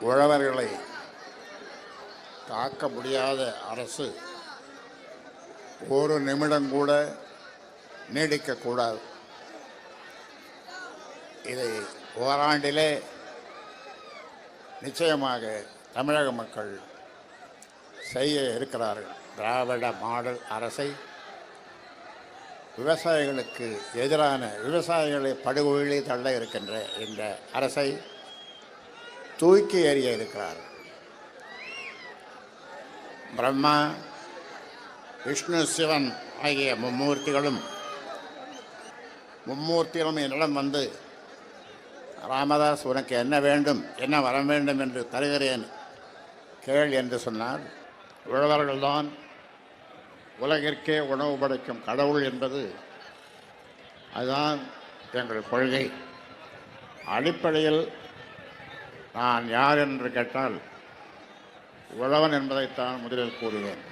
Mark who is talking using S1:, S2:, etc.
S1: உழவர்களை காக்க முடியாத அரசு ஒரு நிமிடம் கூட நீடிக்கக்கூடாது இதை ஓராண்டிலே நிச்சயமாக தமிழக மக்கள் செய்ய இருக்கிறார்கள். திராவிட மாடல் அரசை விவசாயிகளுக்கு எதிரான விவசாயிகளை படுகொழிலே தள்ள இருக்கின்ற இந்த அரசை தூக்கி எறிய இருக்கிறார். பிரம்மா விஷ்ணு சிவன் ஆகிய மும்மூர்த்திகளும் மும்மூர்த்திகளும் என்னிடம் வந்து ராமதாஸ் உனக்கு என்ன வேண்டும் என்ன வர வேண்டும் என்று தருகிறேன் கேள் என்று சொன்னார். உழவர்கள்தான் உலகிற்கே உணவு படைக்கும் கடவுள் என்பது அதுதான் எங்கள் கொள்கை. அடிப்படையில் நான் யார் என்று கேட்டால் உழவன் என்பதைத்தான் முதலில் கூறுவேன்.